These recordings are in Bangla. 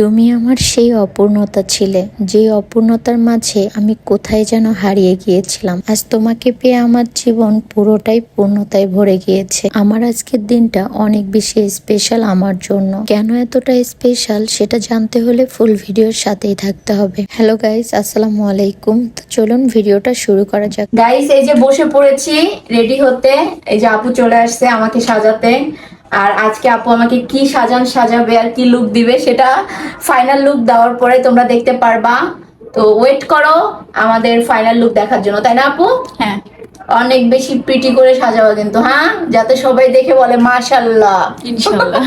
তুমি আমার সেই অপূর্ণতা ছিলে, যে অপূর্ণতার মাঝে আমি কোথায় যেন হারিয়ে গিয়েছিলাম। আজ তোমাকে পেয়ে আমার জীবন পুরোটাই পূর্ণতায় ভরে গিয়েছে। আমার আজকের দিনটা অনেক বেশি স্পেশাল আমার জন্য। কেন এতটা স্পেশাল সেটা জানতে হলে ফুল ভিডিওর সাথেই থাকতে হবে। হ্যালো গাইস আসসালামু আলাইকুম। তো চলুন ভিডিওটা শুরু করা যাক। গাইস এই যে বসে পড়েছি রেডি হতে, এই যে আপু চলে আসছে আমাকে সাজাতে। আর আজকে আপু আমাকে কি সাজান সাজাবে আর কি লুক দিবে সেটা ফাইনাল লুক দেওয়ার পরে তোমরা দেখতে পারবা। তো ওয়েট করো আমাদের ফাইনাল লুক দেখার জন্য, তাই না আপু? হ্যাঁ। অনেক বেশি প্রিটি করে সাজাবো কিন্তু হ্যাঁ? যাতে সবাই দেখে বলে মাশাল্লাহ ইনশাল্লাহ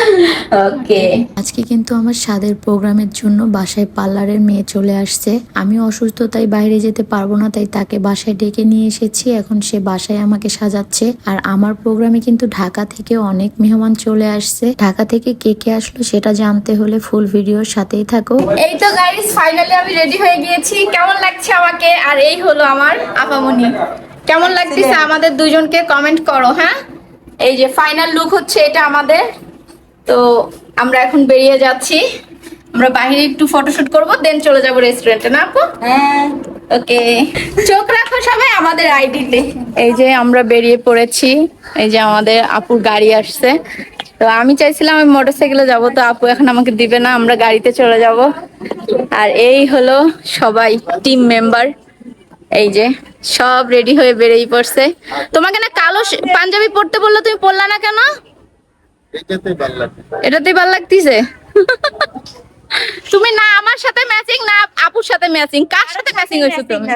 ওকে। আজকে কিন্তু আমার স্বাদের প্রোগ্রামের জন্য বাসায় পার্লারের মেয়ে চলে আসছে। আমি অসুস্থ তাই বাইরে যেতে পারব না তাই তাকে বাসায় ডেকে নিয়ে এসেছি। এখন সে বাসায় আমাকে সাজাচ্ছে। আর আমার প্রোগ্রামে কিন্তু ঢাকা থেকে অনেক মেহমান চলে আসছে। ঢাকা থেকে কে কে আসলো সেটা জানতে হলে ফুল ভিডিওর সাথেই থাকো। এই তো গাইস ফাইনালি আমি রেডি হয়ে গিয়েছি। কেমন লাগছে আমাকে? আর এই হলো আমার আপামনি। কেমন লাগতেছে আমাদের দুজনকে? কমেন্ট করো হ্যাঁ? এই যে ফাইনাল লুক হচ্ছে এটা আমাদের। তো আমরা এখন বেরিয়ে যাচ্ছি। আমরা বাইরে একটু ফটোশুট করব দেন চলে যাব রেস্টুরেন্টে না আপু? হ্যাঁ। ওকে চোখ রাখো সবাই আমাদের আইডিতে এই যে আমরা বেরিয়ে পড়েছি। এই যে আমাদের আপুর গাড়ি আসছে। তো আমি চাইছিলাম আমি মোটরসাইকেলে যাব তো আপু এখন আমাকে দিবে না আমরা গাড়িতে চলে যাব। আর এই হলো সবাই টিম মেম্বার এই যে সব রেডি হয়ে বেরিয়ে পড়ছে। তোমাকে না কালো পাঞ্জাবি পরতে বলল তুমি পরলা না কেন? এটাতেই ভালো লাগতেছে? তুমি না আমার সাথে ম্যাচিং না আপুর সাথে ম্যাচিং কার সাথে ম্যাচিং হয়েছো তুমি?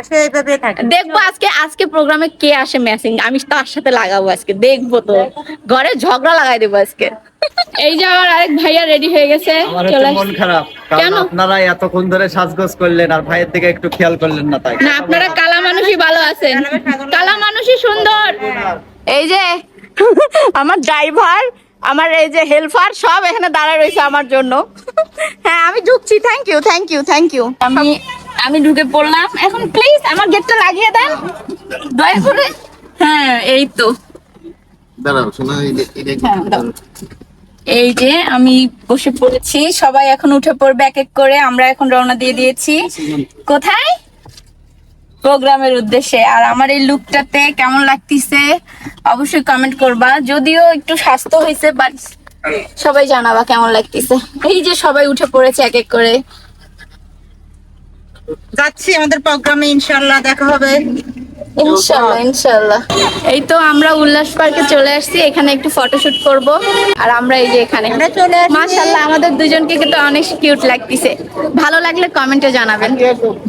দেখব আজকে আজকে প্রোগ্রামে কে আসে ম্যাচিং আমি তার সাথে লাগাবো আজকে। দেখব তো। ঘরে ঝগড়া লাগাই দেবো আজকে। এই যে আমার আরেক ভাইয়া রেডি হয়ে গেছে চলে মন খারাপ কারণ আপনারা এতক্ষণ ধরে সাজগোজ করলেন আর ভাইয়ের দিকে একটু খেয়াল করলেন না তাই। না আপনারা কালা মানুষই ভালো আছেন। কালা মানুষই সুন্দর। এই যে আমার ড্রাইভার আমার এই যে হেল্পার সব এখানে দাঁড়ায় রয়েছে আমার জন্য। হ্যাঁ আমি ঢুকছি। Thank you thank you thank you আমি আমি ঢুকে পড়লাম। এখন প্লিজ আমার গেটটা লাগিয়ে দেন। দয়া করে। হ্যাঁ এই তো। দাঁড়াও শোনা। এই যে আমি বসে পড়েছি, সবাই এখন উঠে পড়বে এক এক করে, আমরা এখন রওনা দিয়ে দিয়েছি। কোথায়? প্রোগ্রামের উদ্দেশ্যে। আর আমার এই লুকটাতে কেমন লাগতেছে, অবশ্যই কমেন্ট করবা। যদিও একটু স্বাস্থ্য হয়েছে বাট সবাই জানাবা কেমন লাগতেছে। এই যে সবাই উঠে পড়েছে এক এক করে। যাচ্ছি আমাদের প্রোগ্রামে ইনশাল্লাহ দেখা হবে। ইনশাল্লাহ ইনশাল্লাহ। এই তো আমরা উল্লাস পার্কে চলে আসছি এখানে একটু ফটোশুট করব। আর আমরা এই যে এখানে। মাশাআল্লাহ আমাদের দুজনকে কিন্তু অনেক কিউট লাগতেছে। ভালো লাগলে কমেন্টে জানাবেন।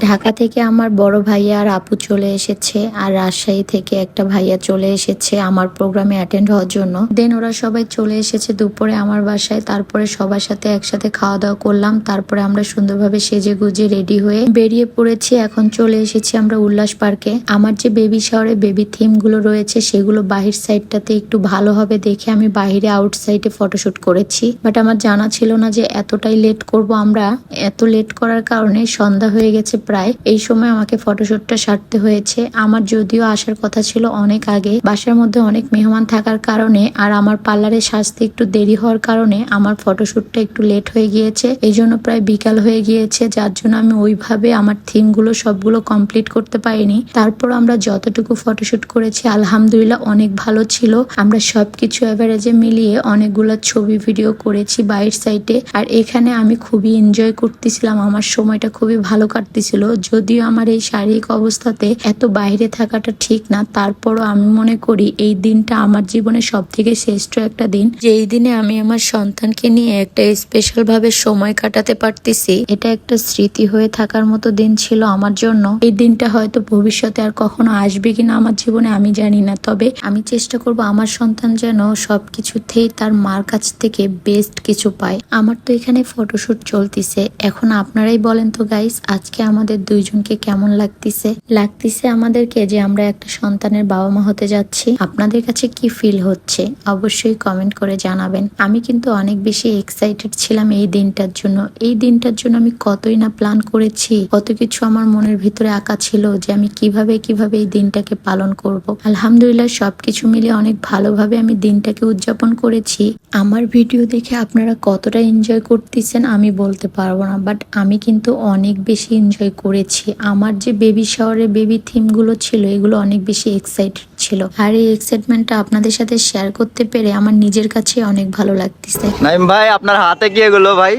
ঢাকা থেকে আমার বড় ভাইয়া আর আপু চলে এসেছে আর রাজশাহী থেকে একটা ভাইয়া চলে এসেছে আমার প্রোগ্রামে অ্যাটেন্ড হওয়ার জন্য। দেন ওরা সবাই চলে এসেছে দুপুরে আমার বাসায় তারপরে সবার সাথে একসাথে খাওয়া দাওয়া করলাম তারপরে আমরা সুন্দরভাবে সেজে গুজে রেডি হয়ে বেরিয়ে পড়েছি। এখন চলে এসেছি আমরা উল্লাস পার্কে। আমার যে বেবি শাওয়ারে বেবি থিমগুলো রয়েছে, সেগুলো বাহির সাইডটাতে একটু ভালো হবে দেখে আমি বাইরে আউটসাইডে ফটোশুট করেছি। বাট আমার জানা ছিল না যে এতটাই লেট করব আমরা। এত লেট করার কারণে সন্ধ্যা হয়ে গেছে প্রায়। এই সময় আমাকে ফটোশুটটা সারতে হয়েছে। আমার যদিও আসার কথা ছিল অনেক আগে। বাসার মধ্যে অনেক মেহমান থাকার কারণে আর আমার পার্লারে সাজতে একটু দেরি হওয়ার কারণে আমার ফটোশুটটা একটু লেট হয়ে গিয়েছে। এই জন্য প্রায় বিকাল হয়ে গিয়েছে। যার জন্য আমি ওইভাবে আমার থিমগুলো সবগুলো কমপ্লিট করতে পারিনি। তারপর আমরা যতটুকু ফটোশুট করেছি, আলহামদুলিল্লাহ অনেক ভালো ছিল। আমরা সবকিছু এভারেজে মিলিয়ে অনেকগুলো ছবি ভিডিও করেছি বাইরের সাইডে আর এখানে আমি খুবই এনজয় করতেছিলাম, আমার সময়টা খুবই ভালো কাটতেছিল। যদিও আমার এই শারীরিক অবস্থাতে এত বাইরে থাকাটা ঠিক না, তারপরও আমি মনে করি এই দিনটা আমার জীবনে সব থেকে শ্রেষ্ঠ একটা দিন। যে এই দিনে আমি আমার সন্তানকে নিয়ে একটা স্পেশাল ভাবে সময় কাটাতে পারতেছি, এটা একটা স্মৃতি হয়ে থাকার মতো দিন ছিল আমার জন্য। এই দিনটা হয়তো ভবিষ্যতে আর কখনো আসবে কিনা আমার জীবনে আমি জানি না। তবে আমি চেষ্টা করব আমার সন্তান যেন সব কিছুতেই তার মার কাছ থেকে বেস্ট কিছু পায়। আমার তো এখানে ফটোশুট চলতিছে। এখন আপনারাই বলেন তো গাইস আজকে আমাদের দুইজনকে কেমন লাগতিছে? লাগতিছে আমাদেরকে যে আমরা একটা সন্তানের বাবা মা হতে যাচ্ছি। আপনাদের কাছে কি ফিল হচ্ছে? অবশ্যই কমেন্ট করে জানাবেন। আমি কিন্তু অনেক বেশি এক্সাইটেড ছিলাম এই দিনটার জন্য। এই দিনটার জন্য আমি কতই না প্ল্যান করেছি। কত কিছু আমার মনের ভিতরে আঁকা ছিল যে আমি কীভাবে কীভাবে এই দিনটাকে পালন করব। আলহামদুলিল্লাহ সবকিছু মিলে অনেক ভালোভাবে আমি দিনটাকে উদযাপন করেছি। আমার ভিডিও দেখে আপনারা কতটা এনজয় করতেছেন আমি বলতে পারব না বাট আমি কিন্তু অনেক বেশি এনজয় করেছি। আমার যে বেবি শাওয়ারের বেবি থিমগুলো ছিল, এগুলো অনেক বেশি এক্সাইটেড ছিল। আর এই এক্সাইটমেন্টটা আপনাদের সাথে শেয়ার করতে পেরে আমার নিজের কাছে অনেক ভালো লাগতেছে। নাইম ভাই, আপনার হাতে কি এগুলো ভাই?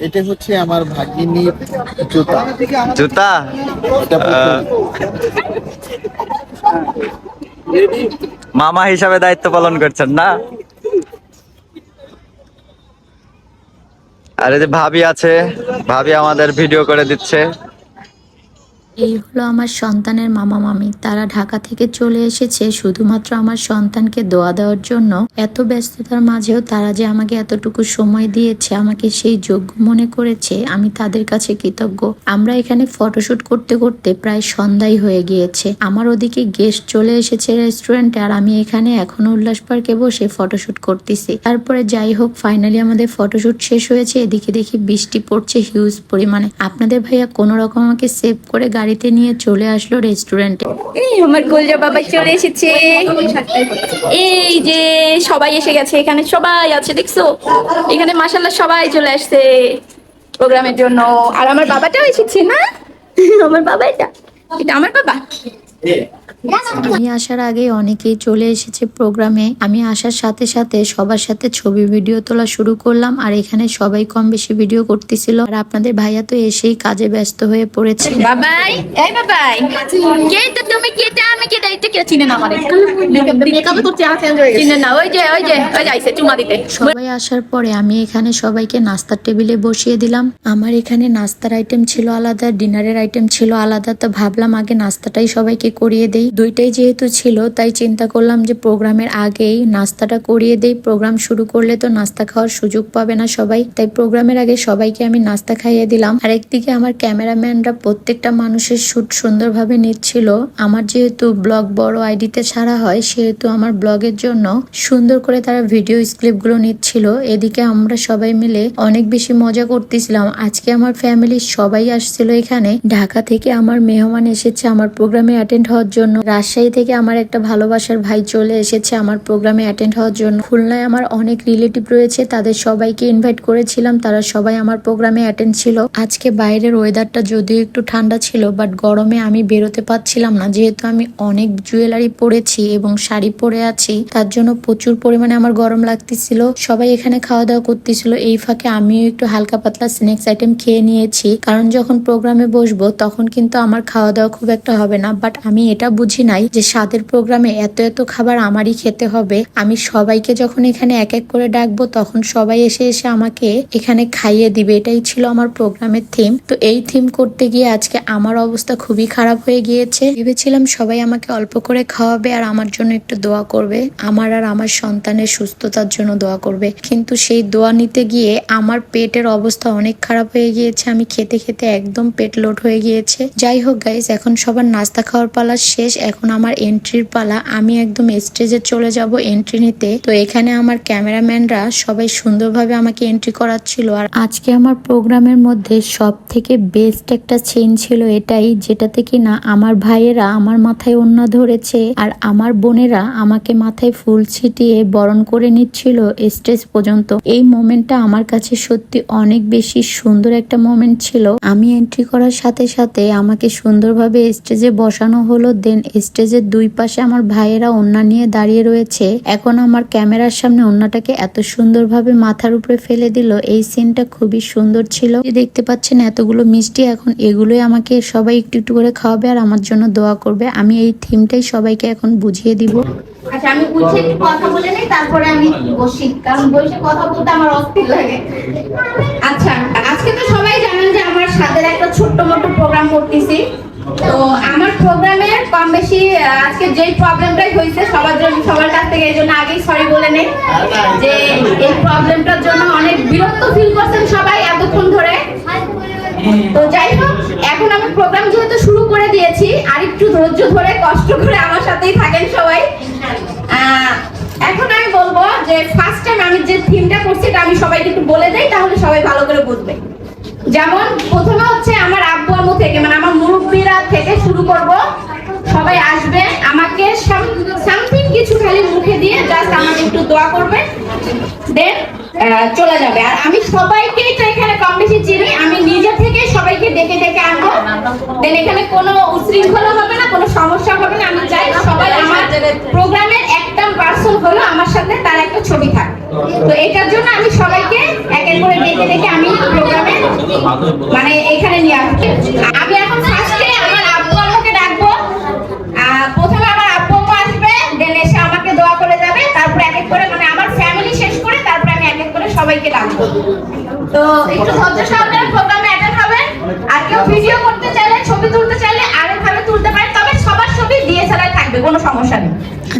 এটা হচ্ছে আমার ভাগিনী জুতা। জুতা? মামা হিসাবে দায়িত্ব পালন করছেন না? আর এই যে ভাবি আছে ভাবি আমাদের ভিডিও করে দিচ্ছে। এই হলো আমার সন্তানের মামা মামি। তারা ঢাকা থেকে চলে এসেছে শুধুমাত্র আমার সন্তানকে দোয়া দেওয়ার জন্য। এত ব্যস্ততার মাঝেও তারা যে আমাকে এতটুকু সময় দিয়েছে, আমাকে সেই যোগ্য মনে করেছে, আমি তাদের কাছে কৃতজ্ঞ। আমরা এখানে ফটোশুট করতে করতে প্রায় সন্ধ্যাই হয়ে গিয়েছে। আমার ওদিকে গেস্ট চলে এসেছে রেস্টুরেন্টে আর আমি এখানে এখনও উল্লাস পার্কে বসে ফটোশুট করতেছি। তারপরে যাই হোক, ফাইনালি আমাদের ফটোশুট শেষ হয়েছে। এদিকে দেখি বৃষ্টি পড়ছে হিউজ পরিমাণে। আপনাদের ভাইয়া কোনো রকম আমাকে সেভ করে গাড়িতে নিয়ে চলে আসলো রেস্টুরেন্টে এই আমার গোলজা বাবা চলে এসেছে। এই যে সবাই এসে গেছে এখানে সবাই আছে দেখছ? এখানে মাসাল্লাহ সবাই চলে আসছে প্রোগ্রামের জন্য। আর আমার বাবাটাও এসেছে না? আমার বাবা এটা। এটা আমার বাবা? আমি আসার আগে অনেকেই চলে এসেছে প্রোগ্রামে। আমি আসার সাথে সাথে সবার সাথে ছবি ভিডিও তোলা শুরু করলাম আর এখানে সবাই কম বেশি ভিডিও করতেছিল। আর আপনাদের ভাইয়া তো এসেই কাজে ব্যস্ত হয়ে পড়েছে। বাবাই এই বাবাই কে তো তুমি কেটা আমি কেটা এটা কে চিনে না আমারে মেকআপ তো চেঞ্জ হয়ে চিনে না ওই যে ওই যে ওই যে চুমা দিতে। সবাই আসার পরে আমি এখানে সবাইকে নাস্তার টেবিলে বসিয়ে দিলাম। আমার এখানে নাস্তার আইটেম ছিল আলাদা ডিনারের আইটেম ছিল আলাদা তো ভাবলাম আগে নাস্তাটাই সবাইকে করিয়ে দেই। দুইটাই যেহেতু ছিল, তাই চিন্তা করলাম যে প্রোগ্রামের আগেই নাস্তাটা করিয়ে দেই। প্রোগ্রাম শুরু করলে তো নাস্তা খাওয়ার সুযোগ পাবে না সবাই, তাই প্রোগ্রামের আগে সবাইকে আমি নাস্তা খাইয়ে দিলাম। আর একদিকে আমার ক্যামেরাম্যানরা প্রত্যেকটা মানুষের শুট সুন্দরভাবে নিচ্ছিল। আমার যেহেতু ব্লগ বড় আইডিতে ছাড়া হয়, সেহেতু আমার ব্লগের জন্য সুন্দর করে তারা ভিডিও স্ক্রিপ্টগুলো নিচ্ছিল। এদিকে আমরা সবাই মিলে অনেক বেশি মজা করতেছিলাম। আজকে আমার ফ্যামিলির সবাই আসছিল এখানে। ঢাকা থেকে আমার মেহমান এসেছে আমার প্রোগ্রামে অ্যাটেন্ড হওয়ার জন্য। রাজশাহী থেকে আমার একটা ভালোবাসার ভাই চলে এসেছে আমার প্রোগ্রামে অ্যাটেন্ড হওয়ার জন্য। খুলনায় আমার অনেক রিলেটিভ রয়েছে, তাদের সবাইকে ইনভাইট করেছিলাম, তারা সবাই আমার প্রোগ্রামে অ্যাটেন্ড ছিল। আজকে বাইরের ওয়েদারটা যদিও একটু ঠান্ডা ছিল বাট গরমে আমি বেরোতে পারছিলাম না। যেহেতু আমি অনেক জুয়েলারি পরেছি এবং শাড়ি পরে আছি, তার জন্য প্রচুর পরিমাণে আমার গরম লাগতেছিল। সবাই এখানে খাওয়া দাওয়া করতেছিল। এই ফাঁকে আমিও একটু হালকা পাতলা স্ন্যাক্স আইটেম খেয়ে নিয়েছি। কারণ যখন প্রোগ্রামে বসবো, তখন কিন্তু আমার খাওয়া দাওয়া খুব একটা হবে না বাট আমি এটা বুঝি নাই যে স্বাদের প্রোগ্রামে এত এত খাবার আমারই খেতে হবে। আমি সবাইকে যখন এখানে এক এক করে ডাকবো, তখন সবাই এসে এসে আমাকে এখানে খাইয়ে দিবে। এটাই ছিল আমার প্রোগ্রামের থিম তো এই থিম করতে গিয়ে আজকে আমার অবস্থা খুবই খারাপ হয়ে গিয়েছে। ভেবেছিলাম সবাই আমাকে অল্প করে খাওয়াবে আর আমার জন্য একটু দোয়া করবে। আমার আর আমার সন্তানের সুস্থতার জন্য দোয়া করবে। কিন্তু সেই দোয়া নিতে গিয়ে আমার পেটের অবস্থা অনেক খারাপ হয়ে গিয়েছে। আমি খেতে খেতে একদম পেট লোড হয়ে গিয়েছে। যাই হোক গাইজ এখন সবার নাস্তা খাওয়ার পালা শেষ। এখন আমার এন্ট্রির পালা। আমি একদম স্টেজে চলে যাব এন্ট্রি নিতে। তো এখানে আমার ক্যামেরাম্যানরা সবাই সুন্দরভাবে আমাকে এন্ট্রি করাচ্ছিল। আর আজকে আমার প্রোগ্রামের মধ্যে সব থেকে বেস্ট একটা সিন ছিল এটাই, যেটাতে কিনা আমার ভাইয়েরা আমার মাথায় অন্য ধরেছে আর আমার বোনেরা আমাকে মাথায় ফুল ছিটিয়ে বরণ করে নিচ্ছিল স্টেজ পর্যন্ত। এই মোমেন্টটা আমার কাছে সত্যি অনেক বেশি সুন্দর একটা মোমেন্ট ছিল। আমি এন্ট্রি করার সাথে সাথে আমাকে সুন্দরভাবে স্টেজে বসানো হলো দেন স্টেজের দুই পাশে আমার ভাইয়েরা ওন্না নিয়ে দাঁড়িয়ে রয়েছে। এখন আমার ক্যামেরার সামনে ওন্নাটাকে এত সুন্দরভাবে মাথার উপরে ফেলে দিল। এই সিনটা খুবই সুন্দর ছিল। দেখতে পাচ্ছেন এতগুলো মিষ্টি, এখন এগুলোই আমাকে সবাই একটু একটু করে খাওয়াবে আর আমার জন্য দোয়া করবে। আমি এই থিমটাই সবাইকে এখন বুঝিয়ে দিব। আচ্ছা আমি বুঝে কথা বলে নিই, তারপরে আমি বসি। কারণ বসে কথা বলতে আমার অস্থির লাগে। আচ্ছা আজকে তো সবাই জানেন যে আমার সাদের একটা ছোট্ট মোটো প্রোগ্রাম করতেছি। তো আমার প্রোগ্রামে কম বেশি আজকে যেই প্রবলেমটাই হয়েছে, সবার জন্য, সবার কাছ থেকে এই জন্য আগেই সরি বলে নেই, যে এই প্রবলেমটার জন্য অনেক বিরক্ত ফিল করছেন সবাই এতক্ষণ ধরে। তো যাই হোক, এখন আমি প্রোগ্রাম যেহেতু শুরু করে দিয়েছি আর একটু ধৈর্য ধরে, কষ্ট করে আমার সাথেই থাকেন কিছু খালি মুখে দিয়ে জাস্ট আমাকে একটু দোয়া করবে। দেন চলে যাবে। আর আমি সবাইকেই তো এখানে কম বেশি চিনি। আমি নিজে থেকে সবাইকে ডেকে ডেকে আনব। দেন এখানে কোনো উশৃঙ্খলা হবে না, কোনো সমস্যা হবে না। আমি চাই সবাই আমার প্রোগ্রামের একটা পার্সন হলো আমার সাথে, তার একটা ছবি থাকে। তো এটার জন্য আমি সবাইকে এক এক করে ডেকে ডেকে আমি প্রোগ্রামে মানে এখানে নিয়ে আসছি। আমি এখন সবাইকে ডাকবো। তো একটু ধৈর্য সহকারে প্রোগ্রামে অ্যাটেন্ড হবে। আর কেউ ভিডিও করতে চাইলে, ছবি তুলতে চাইলে আরেকভাবে তুলতে পারে। তবে সবার ছবি ডিএসএলআর থাকবে, কোনো সমস্যা নেই।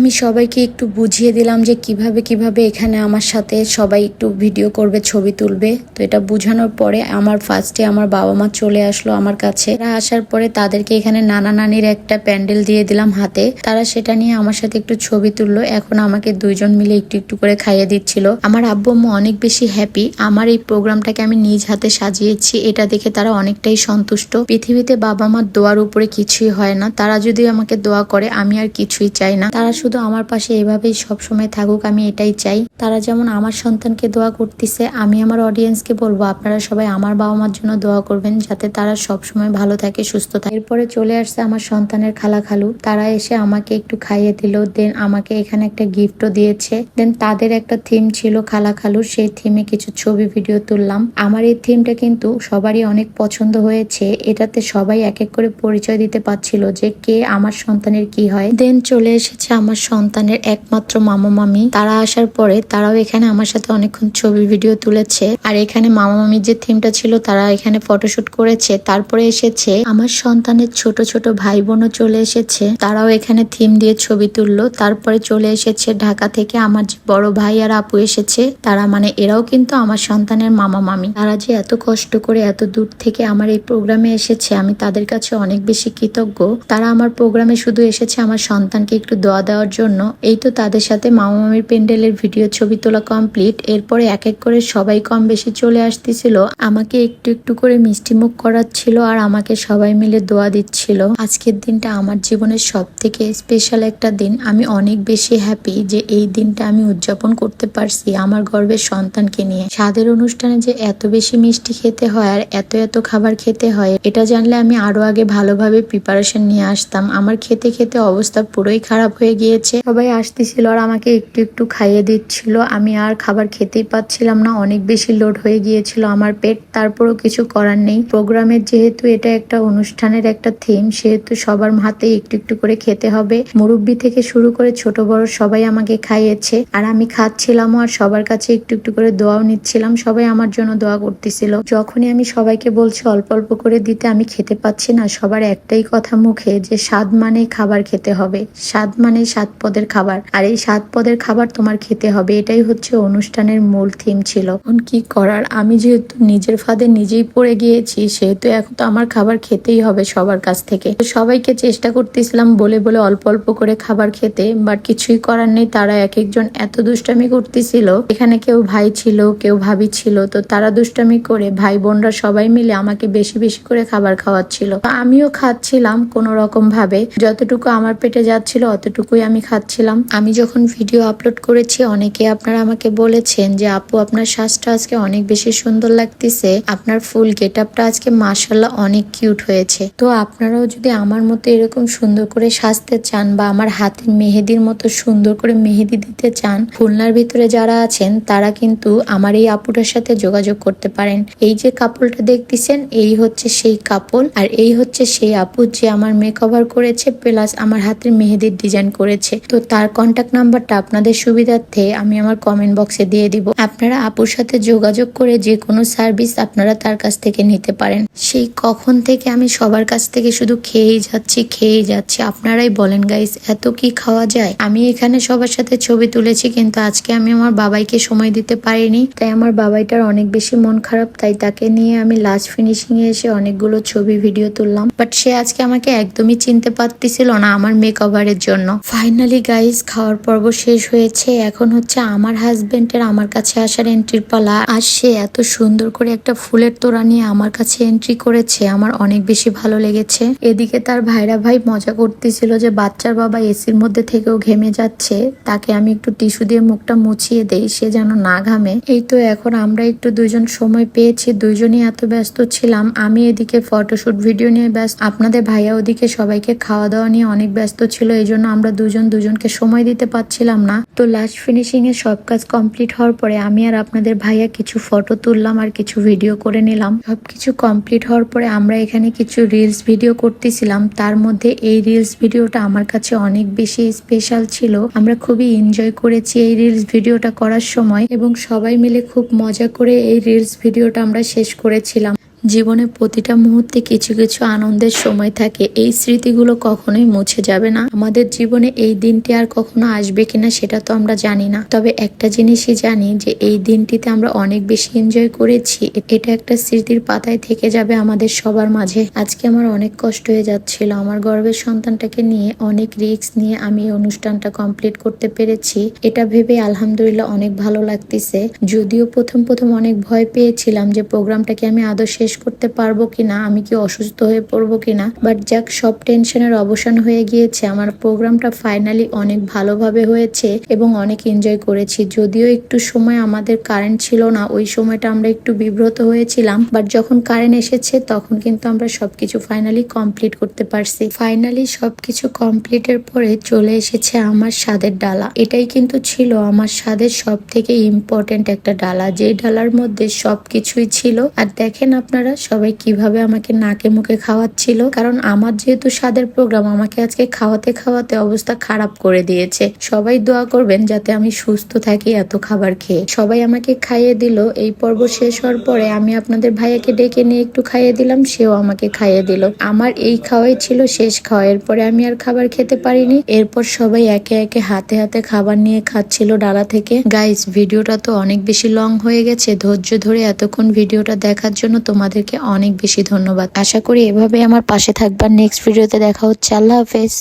আমি সবাইকে একটু বুঝিয়ে দিলাম যে কীভাবে কীভাবে এখানে আমার সাথে সবাই একটু ভিডিও করবে, ছবি তুলবে। তো এটা বোঝানোর পরে আমার ফার্স্টে আমার বাবা মা চলে আসলো আমার কাছে। তারা আসার পরে তাদেরকে এখানে নানা নানির একটা প্যান্ডেল দিয়ে দিলাম হাতে। তারা সেটা নিয়ে আমার সাথে একটু ছবি তুললো। এখন আমাকে দুইজন মিলে একটু একটু করে খাইয়ে দিচ্ছিল। আমার আব্বু, আম্মু অনেক বেশি হ্যাপি আমার এই প্রোগ্রামটাকে আমি নিজ হাতে সাজিয়েছি। এটা দেখে তারা অনেকটাই সন্তুষ্ট। পৃথিবীতে বাবা মার দোয়ার উপরে কিছুই হয় না। তারা যদি আমাকে দোয়া করে, আমি আর কিছুই চাই না। তারা শুধু আমার পাশে এভাবেই সবসময় থাকুক, আমি এটাই চাই। তারা যেমন আমার সন্তানকে দোয়া করতেছে, আমি আমার অডিয়েন্সকে বলব, আপনারা সবাই আমার বাবা মার জন্য দোয়া করবেন যাতে তারা সবসময় ভালো থাকে, সুস্থ থাকে। এরপরে চলে আসছে আমার সন্তানের খালা খালু। তারা এসে আমাকে একটু খাইয়ে দিল, দেন আমাকে এখানে একটা গিফটও দিয়েছে। দেন তাদের একটা থিম ছিল খালা খালুর সেই থিমে কিছু ছবি ভিডিও তুললাম। আমার এই থিমটা কিন্তু সবারই অনেক পছন্দ হয়েছে। এটাতে সবাই এক এক করে পরিচয় দিতে পারছিল যে কে আমার সন্তানের কি হয়। দেন চলে এসেছে আমার সন্তানের একমাত্র মামা মামি। তারা আসার পরে তারাও এখানে আমার সাথে অনেকক্ষণ ছবি, ভিডিও তুলেছে। আর এখানে মামা মামির যে থিমটা ছিল, তারা এখানে ফটোশুট করেছে। তারপরে এসেছে আমার সন্তানের ছোট ছোট ভাই বোনও চলে এসেছে। তারাও এখানে থিম দিয়ে ছবি তুললো। তারপরে চলে এসেছে ঢাকা থেকে আমার যে বড় ভাই আর আপু এসেছে। তারা মানে এরাও কিন্তু আমার সন্তানের মামা মামি। তারা যে এত কষ্ট করে এত দূর থেকে আমার এই প্রোগ্রামে এসেছে, আমি তাদের কাছে অনেক বেশি কৃতজ্ঞ। তারা আমার প্রোগ্রামে শুধু এসেছে আমার সন্তানকে একটু দোয়া দেওয়ার জন্য, এই তো তাদের সাথে মামা মামির প্যান্ডেলের ভিডিও ছবি তোলা কমপ্লিট। এরপরে এক এক করে সবাই কম বেশি চলে আসতেছিল। আমাকে একটু একটু করে মিষ্টি মুখ করাচ্ছিল আর আমাকে সবাই মিলে দোয়া দিচ্ছিল। আজকের দিনটা আমার জীবনের সব থেকে স্পেশাল একটা দিন। আমি অনেক বেশি হ্যাপি যে এই দিনটা আমি উদযাপন করতে পারছি আমার গর্বের সন্তানকে নিয়ে। স্বাদের অনুষ্ঠানে যে এত বেশি মিষ্টি খেতে হয় আর এত এত খাবার খেতে হয়, এটা জানলে আমি আরও আগে ভালোভাবে প্রিপারেশন নিয়ে আসতাম। আমার খেতে খেতে অবস্থা পুরোই খারাপ হয়ে গিয়েছে। সবাই আসতেছিল আর আমাকে একটু একটু খাইয়ে দিচ্ছিল। আমি আর খাবার খেতেই পাচ্ছিলাম না। অনেক বেশি লোড হয়ে গিয়েছিল আমার পেট। তারপরও কিছু করার নেই। প্রোগ্রামের যেহেতু এটা একটা অনুষ্ঠানের একটা থিম সেহেতু সবার হাতে একটু একটু করে খেতে হবে। মুরব্বি থেকে শুরু করে ছোট বড় সবাই আমাকে খাইয়েছে। আর আমি খাচ্ছিলাম আর সবার কাছে একটু একটু করে দোয়াও নিচ্ছিলাম। সবাই আমার জন্য দোয়া করতেছিল। যখনই আমি সবাইকে বলছি অল্প অল্প করে দিতে, আমি খেতে পাচ্ছি না। সবার একটাই কথা মুখে যে স্বাদ মানে খাবার খেতে হবে। স্বাদ মানে সাত পদের খাবার। আর এই সাত পদের খাবার তোমার খেতে হবে। এটাই হচ্ছে অনুষ্ঠানের মূল থিম ছিল। এখন কি করার? আমি যেহেতু নিজের ফাঁদে নিজেই পড়ে গিয়েছি, সেহেতু এখন তো আমার খাবার খেতেই হবে সবার কাছ থেকে। সবাইকে চেষ্টা করতেছিলাম বলে বলে অল্প অল্প করে খাবার খেতে বাট কিছুই করার নেই। তারা এক একজন এত দুষ্টামি করতেছিল। এখানে কেউ ভাই ছিল, কেউ ভাবি ছিল, তো তারা দুষ্টামি করে ভাই বোনরা সবাই মিলে আমাকে বেশি বেশি করে খাবার খাওয়াচ্ছিল। আমিও খাচ্ছিলাম কোনো রকম ভাবে। যতটুকু আমার পেটে যাচ্ছিল, অতটুকুই আমি খাচ্ছিলাম। আমি যখন ভিডিও আপলোড করেছি, অনেকে আপনারা আমাকে বলেছেন যে, আপু, আপনার শ্বাসটা আজকে অনেক বেশি সুন্দর লাগতেছে। আপনার ফুল গেট আপটা আজকে মাসাল্লাহ অনেক কিউট হয়েছে। তো আপনারাও যদি আমার মতো এরকম সুন্দর করে সাজতে চান বা আমার হাতের মেহেদির মতো সুন্দর করে মেহেদি দিতে চান, খুলনার ভিতরে যারা আছেন, তারা কিন্তু আমার এই আপুটার সাথে যোগাযোগ করতে পারেন। এই যে কাপড়টা দেখতেছেন, এই হচ্ছে সেই কাপড় আর এই হচ্ছে সেই আপু যে আমার মেকওভার করেছে প্লাস আমার হাতের মেহেদির ডিজাইন করেছে। তো তার কন্ট্যাক্ট নাম্বারটা আপনাদের সুবিধার্থে আমি আমার কমেন্ট বক্সে দিয়ে দিব। আপনারা আপুর সাথে যোগাযোগ করে যে কোনো সার্ভিস আপনারা তার কাছ থেকে নিতে পারেন। সেই কখন থেকে আমি সবার কাছ থেকে শুধু খেয়েই যাচ্ছি খেয়েই যাচ্ছি। আপনারাই বলেন গাইস এত কি খাওয়া যায়? আমি এখানে সবার সাথে ছবি তুলেছি, কিন্তু আজকে আমি আমার বাবাইকে সময় দিতে পারিনি। তাই আমার বাবাইটার অনেক বেশি মন খারাপ, তাই তাকে নিয়ে আমি লাস্ট ফিনিশিং এ এসে অনেকগুলো ছবি ভিডিও তুললাম। বাট সে আজকে আমাকে একদমই চিনতে পারতেছিল না আমার মেক ওভারের জন্য। ফাইনাল ফাইনালি গাইস খাওয়ার পর্ব শেষ হয়েছে। এখন হচ্ছে আমার হাজবেন্ডের আমার কাছে আসার এন্ট্রির পালা। আর সে এত সুন্দর করে একটা ফুলের তোড়া নিয়ে আমার কাছে এন্ট্রি করেছে। আমার অনেক বেশি ভালো লেগেছে। এদিকে তার ভাইরা ভাই মজা করতেছিল যে বাচ্চার বাবা এসির মধ্যে থেকেও ঘেমে যাচ্ছে। তাকে আমি একটু টিস্যু দিয়ে মুখটা মুছিয়ে দেই, সে যেন না ঘামে। এই তো এখন আমরা একটু দুজন সময় পেয়েছি, দুইজনই এত ব্যস্ত ছিলাম। আমি এদিকে ফটোশুট ভিডিও নিয়ে ব্যস্ত। আপনাদের ভাইয়া ওদিকে সবাইকে খাওয়া দাওয়া নিয়ে অনেক ব্যস্ত ছিল এই জন্য আমরা দুজন দুজনকে সময় দিতে পারছিলাম না। তো লাস্ট ফিনিশিং এ সব কাজ কমপ্লিট হওয়ার পরে আমি আর আপনাদের ভাইয়া কিছু ফটো তুললাম আর কিছু ভিডিও করে নিলাম। সবকিছু কমপ্লিট হওয়ার পরে আমরা এখানে কিছু রিলস ভিডিও করতেছিলাম। তার মধ্যে এই রিলস ভিডিওটা আমার কাছে অনেক বেশি স্পেশাল ছিল। আমরা খুবই এনজয় করেছি এই রিলস ভিডিওটা করার সময় এবং সবাই মিলে খুব মজা করে এই রিলস ভিডিওটা আমরা শেষ করেছিলাম। জীবনে প্রতিটা মুহূর্তে কিছু কিছু আনন্দের সময় থাকে। এই স্মৃতিগুলো কখনোই মুছে যাবে না। আমাদের জীবনে এই দিনটি আর কখনো আসবে কিনা সেটা তো আমরা জানি না। তবে একটা জিনিসই জানি যে এই দিনটিতে আমরা অনেক বেশি এনজয় করেছি। এটা একটা স্মৃতির পাতায় থেকে যাবে আমাদের সবার মাঝে। আজকে আমার অনেক কষ্ট হয়ে যাচ্ছিল। আমার গর্বের সন্তানটাকে নিয়ে অনেক রিস্ক নিয়ে আমি অনুষ্ঠানটা কমপ্লিট করতে পেরেছি। এটা ভেবে আলহামদুলিল্লাহ অনেক ভালো লাগতেছে। যদিও প্রথম প্রথম অনেক ভয় পেয়েছিলাম যে প্রোগ্রামটাকে আমি আদৌ শেষ করতে পারব কিনা, আমি কি অসুস্থ হয়ে পড়ব কিনা? বাট যাক, সব টেনশনের অবসান হয়ে গিয়েছে। আমার প্রোগ্রামটা ফাইনালি অনেক ভালোভাবে হয়েছে এবং অনেক এনজয় করেছি। যদিও একটু সময় আমাদের কারেন্ট ছিল না, ওই সময়টা আমরা একটু বিব্রত হয়েছিলাম। বাট যখন কারেন্ট এসেছে, তখন কিন্তু আমরা সবকিছু ফাইনালি কমপ্লিট করতে পারছি। ফাইনালি সবকিছু কমপ্লিটের পরে চলে এসেছে আমার স্বাদের ডালা। এটাই কিন্তু ছিল আমার স্বাদের সব থেকে ইম্পর্টেন্ট একটা ডালা। যে ডালার মধ্যে সবকিছুই ছিল। আর দেখেন আপনারা সবাই কীভাবে আমাকে নাকে মুখে খাওয়াচ্ছিল? কারণ আমার যেহেতু স্বাদের প্রোগ্রাম আমাকে আজকে খাওয়াতে খাওয়াতে অবস্থা খারাপ করে দিয়েছে। সবাই দোয়া করবেন যাতে আমি সুস্থ থাকি এত খাবার খেয়ে। সবাই আমাকে খাইয়ে দিল। এই পর্ব শেষ হওয়ার পরে আমি আপনাদের ভাইয়াকে ডেকে নিয়ে একটু খাইয়ে দিলাম, সেও আমাকে খাইয়ে দিল। আমার এই খাওয়াই ছিল শেষ খাওয়া। এরপরে আমি আর খাবার খেতে পারিনি। এরপর সবাই একে একে হাতে হাতে খাবার নিয়ে খাচ্ছিল ডালা থেকে। গাইস ভিডিওটা তো অনেক বেশি লং হয়ে গেছে। ধৈর্য ধরে এতক্ষণ ভিডিওটা দেখার জন্য তোমাদেরকে অনেক বেশি ধন্যবাদ। আশা করি এভাবে আমার পাশে থাকবার নেক্সট ভিডিওতে দেখা হচ্ছে। আল্লাহ হাফেজ।